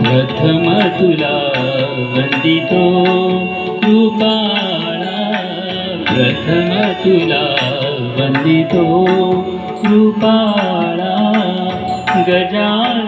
प्रथमातुला वन्दितो कृपाणा प्रथम तुला वन्दितो कृपाणा गजान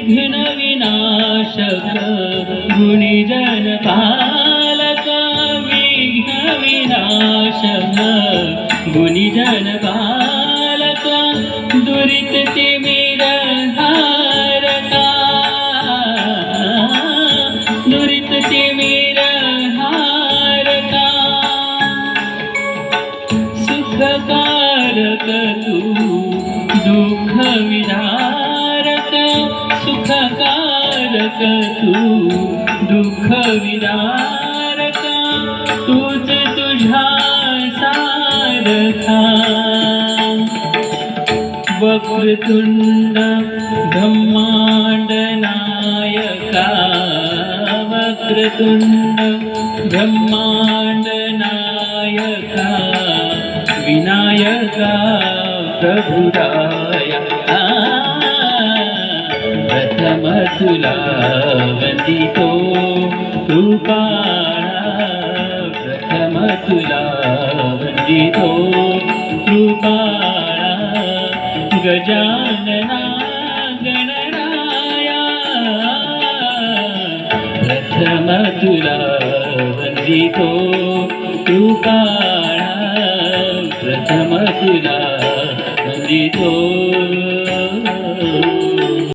विघ्न विनाशक गुणिजन पालक विघ्न विनाशक गुणिजन पालक दुरित तिमिर धारका दुरित तिमिर धारका सुखकारक तू दुःख विधारक सुखकारक तू दुःख विदारक. तूच तुझ्या सारथा वक्रतुंड ब्रह्मांड नायका. वक्रतुंड ब्रह्मांड नायका. विनायका प्रभुराया. प्रथम तुला वंदितो कृपाळा प्रथम तुला वंदितो कृपाळा गजानना गणराया प्रथम तुला वंदितो कृपाळा प्रथम तुला वंदितो।